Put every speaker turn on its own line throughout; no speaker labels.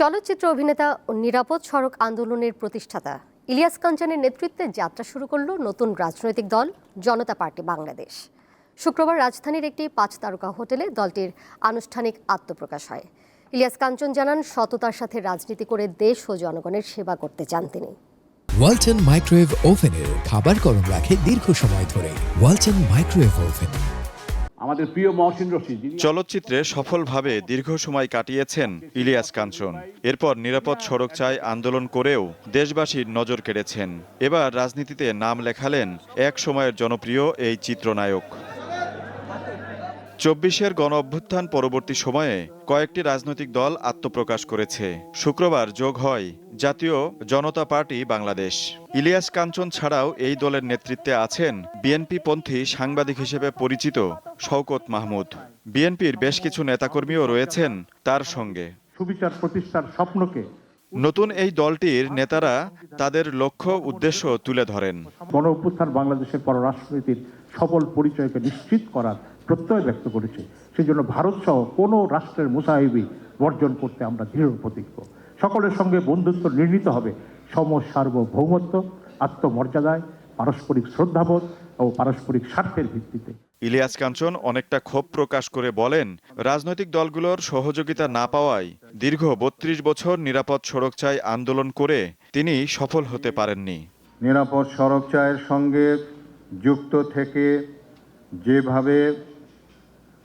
চলচ্চিত্র অভিনেতা ও নিরাপদ সড়ক আন্দোলনের প্রতিষ্ঠাতা ইলিয়াস কাঞ্চনের নেতৃত্বে যাত্রা শুরু করল নতুন রাজনৈতিক দল, জনতা পার্টি বাংলাদেশ। শুক্রবার রাজধানীর একটি পাঁচ তারকা হোটেলে দলটির আনুষ্ঠানিক আত্মপ্রকাশ হয়। ইলিয়াস কাঞ্চন জানান, সততার সাথে রাজনীতি করে দেশ ও জনগণের সেবা করতে চান তিনি।
ওয়ালটন মাইক্রোওয়েভ ওভেনের খাবার গরম রাখে দীর্ঘ সময় ধরে। Walton microwave oven.
আমাদের প্রিয় মহসিন রশিদ
চলচ্চিত্রে সফলভাবে দীর্ঘ সময় কাটিয়েছেন ইলিয়াস কাঞ্চন। এরপর নিরাপদ সড়ক চাই আন্দোলন করেও দেশবাসীর নজর কেড়েছেন। এবার রাজনীতিতে নাম লেখালেন এক সময়ের জনপ্রিয় এই চিত্রনায়ক। চব্বিশের গণ অভ্যুত্থান পরবর্তী সময়ে কয়েকটি রাজনৈতিক দল আত্মপ্রকাশ করেছে। শুক্রবার যোগ হয় জাতীয় জনতা পার্টি বাংলাদেশ। ইলিয়াস কাঞ্চন ছাড়াও এই দলের নেতৃত্বে আছেন বিএনপি পন্থী সাংবাদিক হিসেবে পরিচিত শওকত মাহমুদ। বিএনপির বেশ কিছু নেতাকর্মীও রয়েছেন তার সঙ্গে।
সুবিচার প্রতিষ্ঠার স্বপ্নকে
নতুন এই দলটির নেতারা তাদের লক্ষ্য উদ্দেশ্য তুলে ধরেন।
গণ অভ্যুত্থান বাংলাদেশের পররাষ্ট্রনীতির সফল পরিচয়কে নিশ্চিত করার প্রত্যয় ব্যক্ত করেছে। সেই জন্য ভারত সহ কোনো রাষ্ট্রের মুসাহিবি বর্জন করতে আমরা দৃঢ় প্রতিজ্ঞ। সকলের সঙ্গে বন্ধুত্ব নির্ণীত হবে সম সার্বভৌমত্ব আত্মমর্যাদায় পারস্পরিক শ্রদ্ধাবোধ ও পারস্পরিক স্বার্থের ভিত্তিতে।
ইলিয়াস কাঞ্চন অনেকটা ক্ষোভ প্রকাশ করে বলেন রাজনৈতিক দলগুলোর সহযোগিতা না পাওয়ায় দীর্ঘ বত্রিশ বছর নিরাপদ সড়ক চাই আন্দোলন করে তিনি সফল হতে পারেননি।
নিরাপদ সড়ক চায়ের সঙ্গে যুক্ত থেকে যেভাবে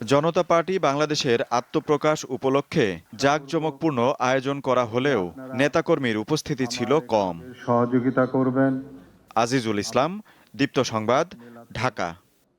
জনতা পার্টি বাংলাদেশের আত্মপ্রকাশ উপলক্ষে জাঁকজমকপূর্ণ আয়োজন করা হলেও নেতাকর্মীর উপস্থিতি ছিল কম।
সহযোগিতা করবেন।
আজিজুল ইসলাম দীপ্ত সংবাদ ঢাকা।